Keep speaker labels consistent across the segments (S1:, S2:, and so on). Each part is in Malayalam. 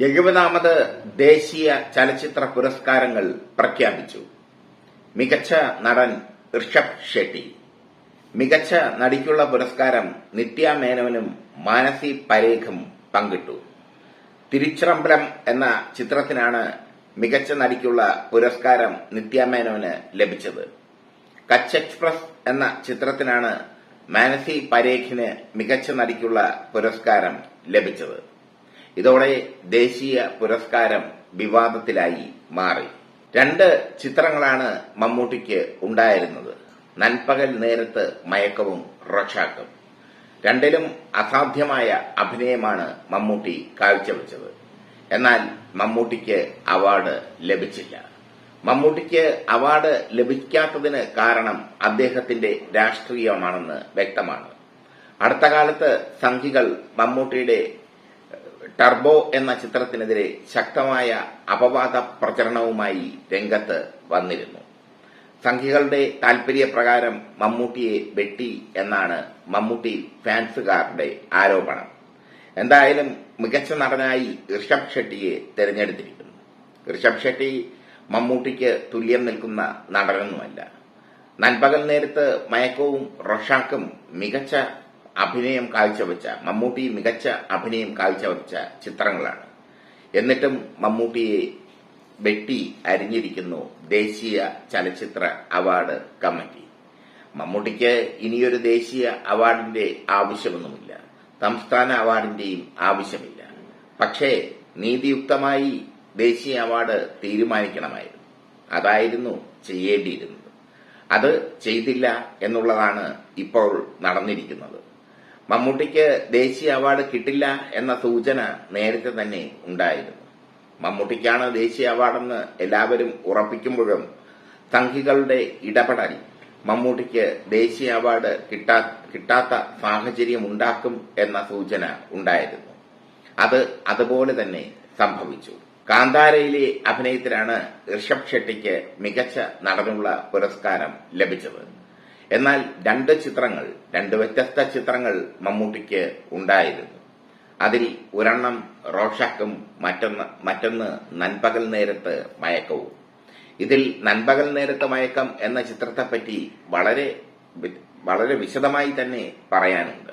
S1: എഴുപതാമത് ദേശീയ ചലച്ചിത്ര പുരസ്കാരങ്ങൾ പ്രഖ്യാപിച്ചു. മികച്ച നടൻ ഋഷഭ് ഷെട്ടി. മികച്ച നടിക്കുള്ള പുരസ്കാരം നിത്യ മേനോനും മാനസി പരേഖും പങ്കിട്ടു. തിരുച്ചിറമ്പലം എന്ന ചിത്രത്തിനാണ് മികച്ച നടിക്കുള്ള പുരസ്കാരം നിത്യ മേനോന് ലഭിച്ചത്. കച്ച് എക്സ്പ്രസ് എന്ന ചിത്രത്തിനാണ് മാനസി പരേഖിന് മികച്ച നടിക്കുള്ള പുരസ്കാരം ലഭിച്ചത്. ഇതോടെ ദേശീയ പുരസ്കാരം വിവാദത്തിലായി മാറി. രണ്ട് ചിത്രങ്ങളാണ് മമ്മൂട്ടിക്ക് ഉണ്ടായിരുന്നത്. നൻപകൽ നേരത്ത് മയക്കവും റഷാക്കും. രണ്ടിലും അസാധ്യമായ അഭിനയമാണ് മമ്മൂട്ടി കാഴ്ചവെച്ചത്. എന്നാൽ മമ്മൂട്ടിക്ക് അവാർഡ് ലഭിച്ചില്ല. മമ്മൂട്ടിക്ക് അവാർഡ് ലഭിക്കാത്തതിന് കാരണം അദ്ദേഹത്തിന്റെ രാഷ്ട്രീയമാണെന്ന് വ്യക്തമാണ്. അടുത്ത കാലത്ത് സംഘികൾ മമ്മൂട്ടിയുടെ ടർബോ എന്ന ചിത്രത്തിനെതിരെ ശക്തമായ അപവാദ പ്രചരണവുമായി രംഗത്ത് വന്നിരുന്നു. സംഘികളുടെ താൽപര്യപ്രകാരം മമ്മൂട്ടിയെ വെട്ടി എന്നാണ് മമ്മൂട്ടി ഫാൻസുകാരുടെ ആരോപണം. എന്തായാലും മികച്ച നടനായി ഋഷഭ് ഷെട്ടിയെ തെരഞ്ഞെടുത്തിരിക്കുന്നു. ഋഷഭ് ഷെട്ടി മമ്മൂട്ടിക്ക് തുല്യം നിൽക്കുന്ന നടനൊന്നുമല്ല. നൻപകൽ നേരത്ത് മയക്കവും റൊഷാക്കും മികച്ച അഭിനയം കാഴ്ചവെച്ച മമ്മൂട്ടി മികച്ച അഭിനയം കാഴ്ചവെച്ച ചിത്രങ്ങളാണ്. എന്നിട്ടും മമ്മൂട്ടിയെ വെട്ടി അരിഞ്ഞിരിക്കുന്നു ദേശീയ ചലച്ചിത്ര അവാർഡ് കമ്മിറ്റി. മമ്മൂട്ടിക്ക് ഇനിയൊരു ദേശീയ അവാർഡിന്റെ ആവശ്യമൊന്നുമില്ല. സംസ്ഥാന അവാർഡിന്റെയും ആവശ്യമില്ല. പക്ഷേ നീതിയുക്തമായി ദേശീയ അവാർഡ് തീരുമാനിക്കണമായിരുന്നു. അതായിരുന്നു ചെയ്യേണ്ടിയിരുന്നത്. അത് ചെയ്തില്ല എന്നുള്ളതാണ് ഇപ്പോൾ നടന്നിരിക്കുന്നത്. മമ്മൂട്ടിക്ക് ദേശീയ അവാർഡ് കിട്ടില്ല എന്ന സൂചന നേരത്തെ തന്നെ ഉണ്ടായിരുന്നു. മമ്മൂട്ടിക്കാണ് ദേശീയ അവാർഡെന്ന് എല്ലാവരും ഉറപ്പിക്കുമ്പോഴും സംഘികളുടെ ഇടപെടൽ മമ്മൂട്ടിക്ക് ദേശീയ അവാർഡ് കിട്ടാത്ത സാഹചര്യം ഉണ്ടാക്കും എന്ന സൂചന ഉണ്ടായിരുന്നു. അത് അതുപോലെ തന്നെ സംഭവിച്ചു. കാന്താരയിലെ അഭിനയത്തിലാണ് ഋഷഭ് ഷെട്ടിക്ക് മികച്ച നടനുള്ള പുരസ്കാരം ലഭിച്ചത്. എന്നാൽ രണ്ട് ചിത്രങ്ങൾ രണ്ട് വ്യത്യസ്ത ചിത്രങ്ങൾ മമ്മൂട്ടിക്ക് ഉണ്ടായിരുന്നു. അതിൽ ഒരെണ്ണം റോഷാക്കും മറ്റൊന്ന് മറ്റൊന്ന് നൻപകൽ നേരത്ത് മയക്കവും. ഇതിൽ നൻപകൽ നേരത്ത് മയക്കം എന്ന ചിത്രത്തെപ്പറ്റി വളരെ വളരെ വിശദമായി തന്നെ പറയാനുണ്ട്.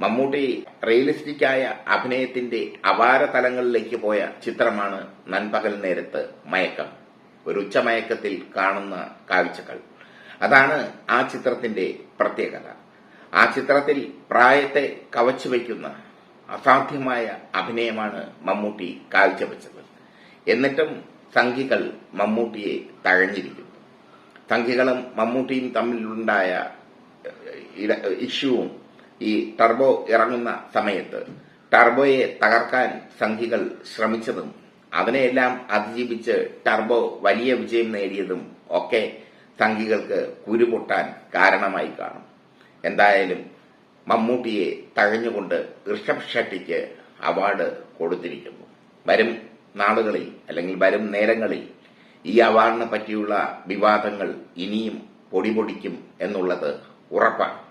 S1: മമ്മൂട്ടി റിയലിസ്റ്റിക്കായ അഭിനയത്തിന്റെ അപാര തലങ്ങളിലേക്ക് പോയ ചിത്രമാണ് നൻപകൽ നേരത്ത് മയക്കം. ഒരു ഉച്ചമയക്കത്തിൽ കാണുന്ന കാഴ്ചകൾ. അതാണ് ആ ചിത്രത്തിന്റെ പ്രത്യേകത. ആ ചിത്രത്തിൽ പ്രായത്തെ കവച്ചു വയ്ക്കുന്ന അസാധ്യമായ അഭിനയമാണ് മമ്മൂട്ടി കാഴ്ചവെച്ചത് എന്നിട്ടും സംഘികൾ മമ്മൂട്ടിയെ തഴഞ്ഞിരിക്കുന്നു. സംഘികളും മമ്മൂട്ടിയും തമ്മിലുണ്ടായ ഇഷ്യൂവും ഈ ടർബോ ഇറങ്ങുന്ന സമയത്ത് ടർബോയെ തകർക്കാൻ സംഘികൾ ശ്രമിച്ചതും അതിനെയെല്ലാം അതിജീവിച്ച് ടർബോ വലിയ വിജയം നേടിയതും ഒക്കെ സംഘികൾക്ക് കുരുപൊട്ടാൻ കാരണമായി കാണും. എന്തായാലും മമ്മൂട്ടിയെ തഴഞ്ഞുകൊണ്ട് ഋഷഭ് ഷെട്ടിക്ക് അവാർഡ് കൊടുത്തിരിക്കുന്നു. വരും നാളുകളിൽ അല്ലെങ്കിൽ വരും നേരങ്ങളിൽ ഈ അവാർഡിനെ പറ്റിയുള്ള വിവാദങ്ങൾ ഇനിയും പൊടിപൊടിക്കും എന്നുള്ളത് ഉറപ്പാണ്.